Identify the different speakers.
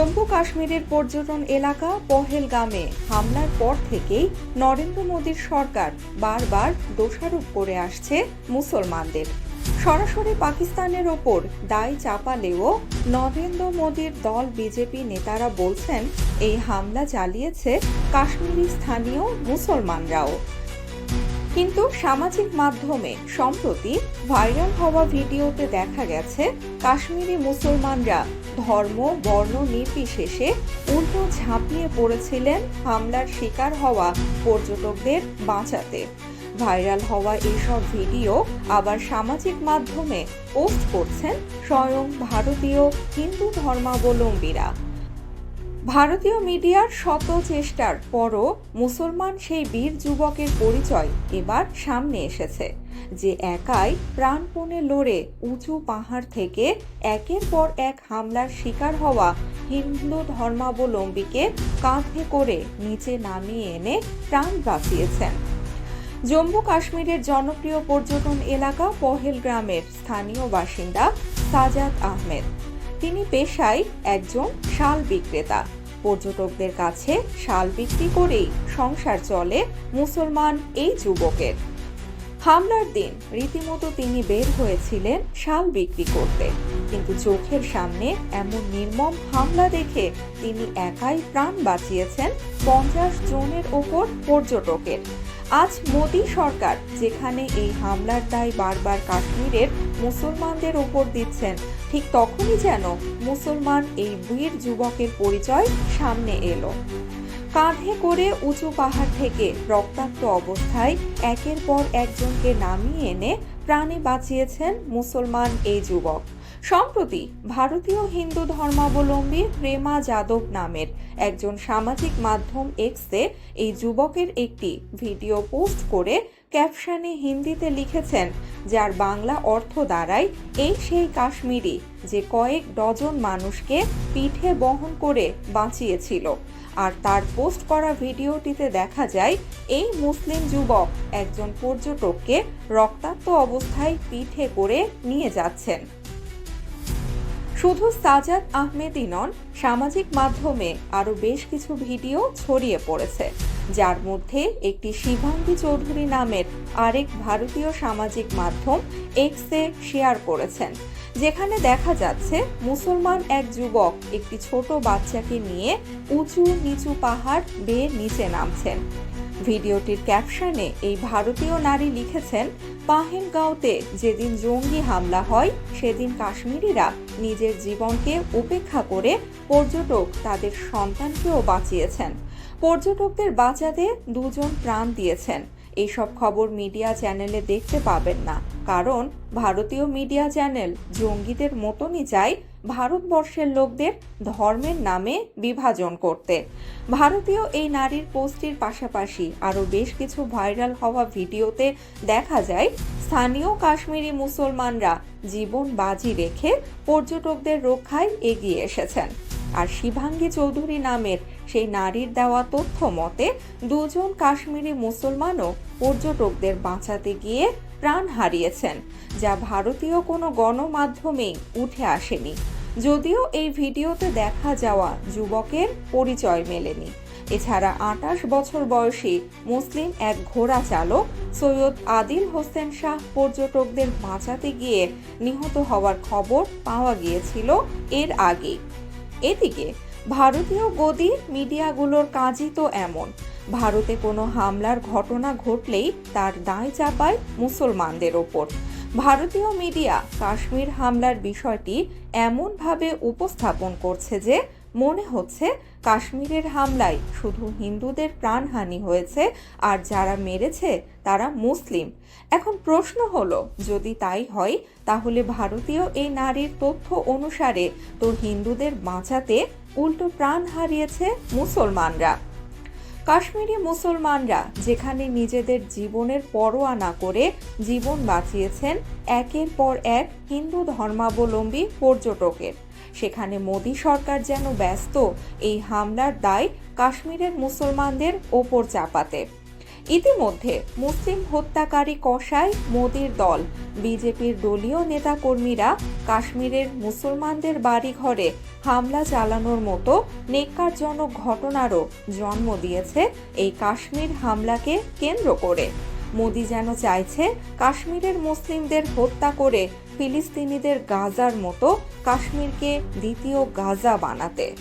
Speaker 1: জম্মু কাশ্মীরের পর্যটন এলাকা পহেলগামে। হামলার পর থেকেই নরেন্দ্র মোদীর সরকার বারবার দোষারোপ করে আসছে মুসলমানদের। সরাসরি পাকিস্তানের ওপর দায় চাপালেও নরেন্দ্র মোদীর দল বিজেপি নেতারা বলছেন, এই হামলা চালিয়েছে কাশ্মীরি স্থানীয় মুসলমানরাও। কিন্তু সামাজিক মাধ্যমে সম্প্রতি ভাইরাল হওয়া ভিডিওতে দেখা গেছে, কাশ্মীরি মুসলমানরা ধর্ম, বর্ণ নির্বিশেষে উল্টো ঝাঁপিয়ে পড়েছিলেন হামলার শিকার হওয়া পর্যটকদের বাঁচাতে। ভাইরাল হওয়া এইসব ভিডিও আবার সামাজিক মাধ্যমে পোস্ট করছেন স্বয়ং ভারতীয় হিন্দু ধর্মাবলম্বীরা। ভারতীয় মিডিয়ার শত চেষ্টার পরও মুসলমান সেই বীর যুবকের পরিচয় এবার সামনে এসেছে, যে একাই প্রাণপণে লড়ে উঁচু পাহাড় থেকে একের পর এক হামলার শিকার হওয়া হিন্দু ধর্মাবলম্বীকে কাঁধে করে নিচে নামিয়ে এনে প্রাণ বাঁচিয়েছেন। জম্মু কাশ্মীরের জনপ্রিয় পর্যটন এলাকা পহেল গ্রামের স্থানীয় বাসিন্দা সাজাদ আহমেদ। তিনি পেশায় একজন শাল বিক্রেতা। পর্যটকদের কাছে শাল বিক্রি করেই সংসার চলে মুসলমান এই যুবকের। হামলার দিন রীতিমতো তিনি বের হয়েছিলেন শাল বিক্রি করতে। কিন্তু চোখের সামনে এমন নির্মম হামলা দেখে তিনি একাই প্রাণ বাঁচিয়েছেন পঞ্চাশ জনের ওপর পর্যটকের। আজ মোদী সরকার যেখানে এই হামলার দায় বারবার কাশ্মীরের মুসলমানদের ওপর দিচ্ছেন। ঠিক তখনই যেন মুসলমান এই বীর যুবকের পরিচয় সামনে এলো। কাঁধে করে উঁচু পাহাড় থেকে রক্তাক্ত অবস্থায় একের পর একজনকে নামিয়ে এনে প্রাণে বাঁচিয়েছেন মুসলমান এই যুবক। সম্প্রতি ভারতীয় হিন্দু ধর্মাবলম্বী প্রেমা যাদব নামের একজন সামাজিক মাধ্যম এক্সে এই যুবকের একটি ভিডিও পোস্ট করে ক্যাপশনে হিন্দিতে লিখেছেন, যার বাংলা অর্থ দাঁড়ায় এই সেই কাশ্মীরি, যে কয়েক ডজন মানুষকে পিঠে বহন করে বাঁচিয়েছিল। আর তার পোস্ট করা ভিডিওটিতে দেখা যায়, এই মুসলিম যুবক একজন পর্যটককে রক্তাক্ত অবস্থায় পিঠে করে নিয়ে যাচ্ছেন। শুধু সাজাদ আহমেদই নন, সামাজিক মাধ্যমে আরও বেশ কিছু ভিডিও ছড়িয়ে পড়েছে, যার মধ্যে একটি শিবাঙ্গী চৌধুরী নামের আরেক ভারতীয় সামাজিক মাধ্যম এক্সে শেয়ার করেছেন, যেখানে দেখা যাচ্ছে মুসলমান এক যুবক একটি ছোট বাচ্চাকে নিয়ে উঁচু নিচু পাহাড় বেয়ে নিচে নামছেন। ভিডিওটির ক্যাপশনে এই ভারতীয় নারী লিখেছেন পাহেলগাঁওতে যেদিন জঙ্গি হামলা হয়, সেদিন কাশ্মীরিরা নিজের জীবনকে উপেক্ষা করে পর্যটক তাদের সন্তানকেও বাঁচিয়েছেন। পর্যটকদের বাঁচাতে দুজন প্রাণ দিয়েছেন। এইসব খবর মিডিয়া চ্যানেলে দেখতে পাবেন না। কারণ ভারতীয় মিডিয়া চ্যানেল জঙ্গিদের মতনই চায় ভারতবর্ষের লোকদের ধর্মের নামে বিভাজন করতে। ভারতীয় এই নারীর পোস্টের পাশাপাশি আরও বেশ কিছু ভাইরাল হওয়া ভিডিওতে দেখা যায়, স্থানীয় কাশ্মীরি মুসলমানরা জীবন বাজি রেখে পর্যটকদের রক্ষায় এগিয়ে এসেছেন। আর শিভাঙ্গী চৌধুরী নামের সেই নারীর দেওয়া তথ্য মতে, দুজন কাশ্মীরি মুসলমানও পর্যটকদের বাঁচাতে গিয়ে প্রাণ হারিয়েছেন, যা ভারতীয় কোনো গণমাধ্যমেই উঠে আসেনি। যদিও এই ভিডিওতে দেখা যাওয়া যুবকের পরিচয় মেলেনি। এছাড়া আটাশ বছর বয়সী মুসলিম এক ঘোড়া চালক সৈয়দ আদিল হোসেন শাহ পর্যটকদের বাঁচাতে গিয়ে নিহত হওয়ার খবর পাওয়া গিয়েছিল এর আগে এদিকে, ভারতীয় গদি মিডিয়াগুলোর কাজই তো এমন। ভারতে কোনো হামলার ঘটনা ঘটলেই তার দায় চাপায় মুসলমানদের ওপর। ভারতীয় মিডিয়া কাশ্মীর হামলার বিষয়টি এমনভাবে উপস্থাপন করছে যে, মনে হচ্ছে কাশ্মীরের হামলায় শুধু হিন্দুদের প্রাণহানি হয়েছে আর যারা মেরেছে তারা মুসলিম। এখন প্রশ্ন হলো, যদি তাই হয়, তাহলে ভারতীয় এই নারীর তথ্য অনুসারে তো হিন্দুদের বাঁচাতে উল্টো প্রাণ হারিয়েছে মুসলমানরা। কাশ্মীরি মুসলমানরা যেখানে নিজেদের জীবনের পরোয়া না করে জীবন বাঁচিয়েছেন, একের পর এক হিন্দু ধর্মাবলম্বী পর্যটকের। সেখানে মোদী সরকার যেন ব্যস্ত, এই হামলার দায় কাশ্মীরের মুসলমানদের ওপর চাপাতে। ইতিমধ্যে মুসলিম হত্যাকারী কষায় মোদির দল। বিজেপির দলীয় নেতাকর্মীরা কাশ্মীরের মুসলমানদের বাড়িঘরে হামলা চালানোর মতো নেককারজনক ঘটনারও জন্ম দিয়েছে এই কাশ্মীর হামলাকে কেন্দ্র করে। মোদি যেন চাইছে কাশ্মীরের মুসলিমদের হত্যা করে ফিলিস্তিনিদের গাজার মতো কাশ্মীরকে দ্বিতীয় গাজা বানাতে।